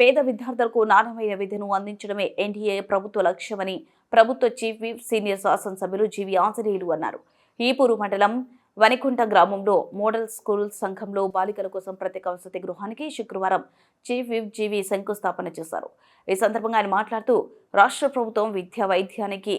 పేద విద్యార్థులకు నాణ్యమైన విద్యను అందించడమే ఎన్డీఏ ప్రభుత్వ లక్ష్యమని ప్రభుత్వ చీఫ్ విప్ సీనియర్ శాసనసభ్యులు జీవి ఆంజనేయులు అన్నారు. ఈపూరు మండలం వనికుంట గ్రామంలో మోడల్ స్కూల్ సంఘంలో బాలికల కోసం ప్రత్యేక వసతి గృహానికి శుక్రవారం చీఫ్ విప్ జీవి శంకుస్థాపన చేశారు. ఈ సందర్భంగా ఆయన మాట్లాడుతూ రాష్ట్ర ప్రభుత్వం విద్యా వైద్యానికి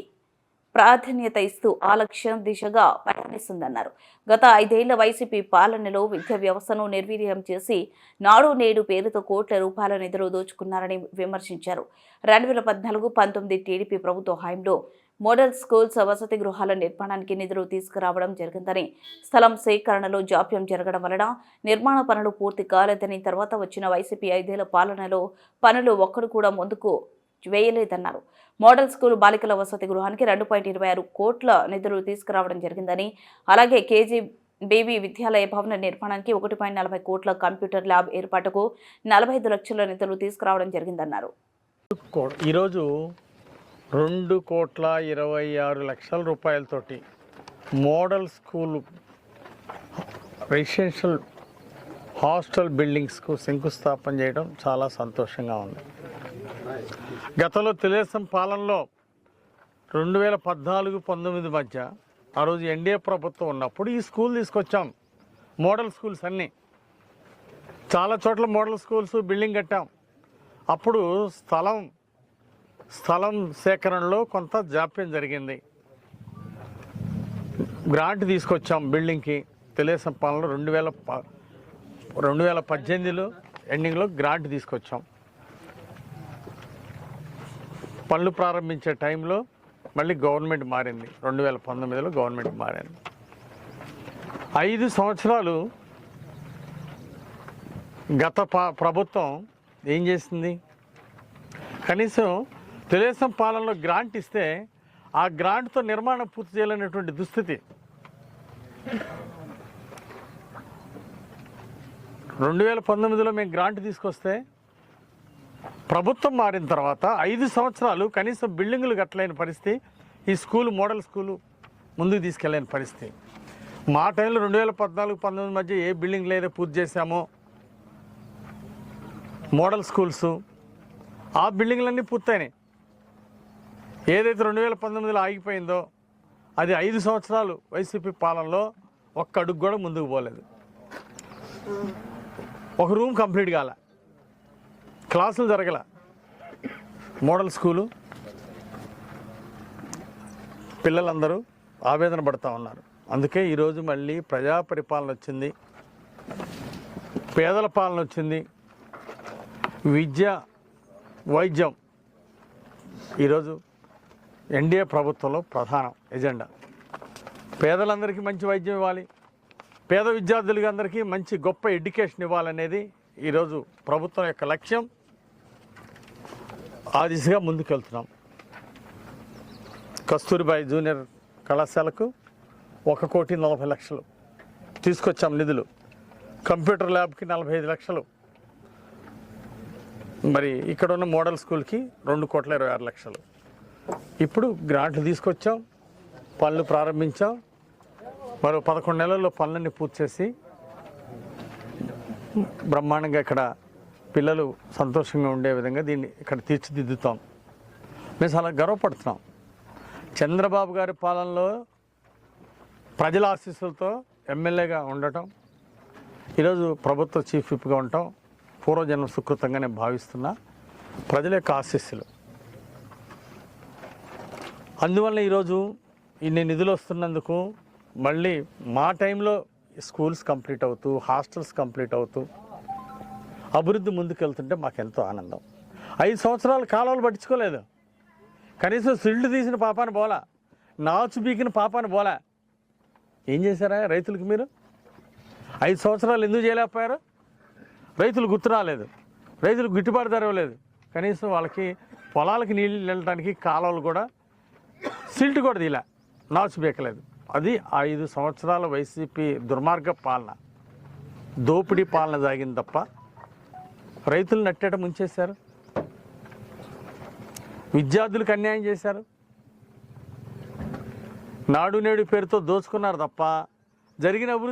ప్రాధాన్యత ఇస్తూ ఆ లక్ష్యం దిశగా పయనిస్తుందన్నారు. గత ఐదేళ్ళ వైసీపీ పాలనలో విద్యా వ్యవస్థను నిర్వీర్యం చేసి నాడు నేడు పేరుతో కోట్ల రూపాయల నిధులు దోచుకున్నారని విమర్శించారు. రెండు వేల పద్నాలుగు పంతొమ్మిది టీడీపీ ప్రభుత్వ హయాంలో మోడల్ స్కూల్స్ వసతి గృహాల నిర్మాణానికి నిధులు తీసుకురావడం జరిగిందని స్థలం సేకరణలో జాప్యం జరగడం వలన నిర్మాణ పనులు పూర్తి కాలేదని తర్వాత వచ్చిన వైసీపీ ఐదేళ్ళ పాలనలో పనులు ఒక్కడు కూడా ముందుకు వేయలేదన్నారు. మోడల్ స్కూల్ బాలికల వసతి గృహానికి రెండు పాయింట్ ఇరవై ఆరు కోట్ల నిధులు తీసుకురావడం జరిగిందని అలాగే కేజీ బేబీ విద్యాలయ భవన నిర్మాణానికి ఒకటి పాయింట్ నలభై కోట్ల కంప్యూటర్ ల్యాబ్ ఏర్పాటుకు నలభై ఐదు లక్షల నిధులు తీసుకురావడం జరిగిందన్నారు. ఈరోజు రెండు కోట్ల ఇరవై ఆరు లక్షల రూపాయలతోటి మోడల్ స్కూల్ రెసిడెన్షియల్ హాస్టల్ బిల్డింగ్స్కు శంకుస్థాపన చేయడం చాలా సంతోషంగా ఉంది. గతంలో తెలుగుదేశం పాలనలో రెండు వేల పద్నాలుగు పంతొమ్మిది మధ్య ఆ రోజు ఎన్డీఏ ప్రభుత్వం ఉన్నప్పుడు ఈ స్కూల్ తీసుకొచ్చాం. మోడల్ స్కూల్స్ అన్నీ. చాలా చోట్ల మోడల్ స్కూల్స్ బిల్డింగ్ కట్టాం. అప్పుడు స్థలం స్థలం సేకరణలో కొంత జాప్యం జరిగింది. గ్రాంట్ తీసుకొచ్చాం బిల్డింగ్కి. తెలుగుదేశం పాలనలో రెండు వేల ప- రెండు వేల పద్దెనిమిదిలో ఎండింగ్లో గ్రాంట్ తీసుకొచ్చాం. పనులు ప్రారంభించే టైంలో మళ్ళీ గవర్నమెంట్ మారింది. రెండు వేల పంతొమ్మిదిలో గవర్నమెంట్ మారింది. ఐదు సంవత్సరాలు గత ప- ప్రభుత్వం ఏం చేసింది? కనీసం తెలుగుదేశం పాలనలో గ్రాంట్ ఇస్తే ఆ గ్రాంట్తో నిర్మాణం పూర్తి చేయాలనేటువంటి దుస్థితి. రెండు వేల పంతొమ్మిదిలో మేము గ్రాంట్ తీసుకొస్తే ప్రభుత్వం మారిన తర్వాత ఐదు సంవత్సరాలు కనీసం బిల్డింగులు కట్టలేని పరిస్థితి ఈ స్కూల్ మోడల్ స్కూలు ముందుకు తీసుకెళ్ళలేని పరిస్థితి. మా టైంలో రెండు వేల పద్నాలుగు పంతొమ్మిది మధ్య ఏ బిల్డింగ్ లేదా పూర్తి చేశామో మోడల్ స్కూల్స్ ఆ బిల్డింగ్లన్నీ పూర్తయినాయి. ఏదైతే రెండు వేల పంతొమ్మిదిలో ఆగిపోయిందో అది ఐదు సంవత్సరాలు వైసీపీ పాలనలో ఒక్క అడుగు కూడా ముందుకు పోలేదు. ఒక రూమ్ కంప్లీట్ కాల. క్లాసులు జరగల. Model school. పిల్లలందరూ ఆవేదన పడుతూ ఉన్నారు. అందుకే ఈరోజు మళ్ళీ ప్రజా పరిపాలన వచ్చింది. పేదల పాలన వచ్చింది. విద్య వైద్యం ఈరోజు ఎన్డీఏ ప్రభుత్వంలో ప్రధాన ఎజెండా. పేదలందరికీ మంచి వైద్యం ఇవ్వాలి. పేద విద్యార్థులకి అందరికీ మంచి గొప్ప ఎడ్యుకేషన్ ఇవ్వాలనేది ఈరోజు ప్రభుత్వం యొక్క లక్ష్యం. ఆ దిశగా ముందుకెళ్తున్నాం. కస్తూరిబాయి జూనియర్ కళాశాలకు ఒక కోటి నలభై లక్షలు తీసుకొచ్చాం నిధులు. కంప్యూటర్ ల్యాబ్కి నలభై ఐదు లక్షలు. మరి ఇక్కడ ఉన్న మోడల్ స్కూల్కి రెండు కోట్ల ఇరవై ఆరు లక్షలు. ఇప్పుడు గ్రాంట్లు తీసుకొచ్చాం పనులు ప్రారంభించాం. మరో పదకొండు నెలల్లో పనులన్నీ పూర్తి చేసి బ్రహ్మాండంగా ఇక్కడ పిల్లలు సంతోషంగా ఉండే విధంగా దీన్ని ఇక్కడ తీర్చిదిద్దుతాం. మేము చాలా గర్వపడుతున్నాం. చంద్రబాబు గారి పాలనలో ప్రజల ఆశీస్సులతో ఎమ్మెల్యేగా ఉండటం ఈరోజు ప్రభుత్వ చీఫ్ విప్గా ఉండటం పూర్వజన్మ సుకృతంగా నేను భావిస్తున్నా. ప్రజల యొక్క ఆశీస్సులు. అందువల్ల ఈరోజు ఇన్ని నిధులు వస్తున్నందుకు మళ్ళీ మా టైంలో స్కూల్స్ కంప్లీట్ అవుతూ హాస్టల్స్ కంప్లీట్ అవుతూ అభివృద్ధి ముందుకెళ్తుంటే మాకు ఎంతో ఆనందం. ఐదు సంవత్సరాలు కాలువలు పట్టించుకోలేదు. కనీసం సిల్డ్ తీసిన పాపాన్ని పోలా నాచు బీకిన పాపాన్ని పోలా ఏం చేశారా రైతులకు మీరు? ఐదు సంవత్సరాలు ఎందుకు చేయలేకపోయారు? రైతులు గుర్తు రాలేదు. రైతులకు గిట్టుబాటు ధర ఇవ్వలేదు. కనీసం వాళ్ళకి పొలాలకి నీళ్ళు వెళ్ళడానికి కాలువలు కూడా సిల్ట్ కూడా తీలా నాచు బీకలేదు. అది ఐదు సంవత్సరాల వైసీపీ దుర్మార్గ పాలన. దోపిడీ పాలన సాగింది తప్ప రైతులు నట్టేట ముంచేశారు. విద్యార్థులకు అన్యాయం చేశారు. నాడు నేడు పేరుతో దోచుకున్నారు తప్ప జరిగిన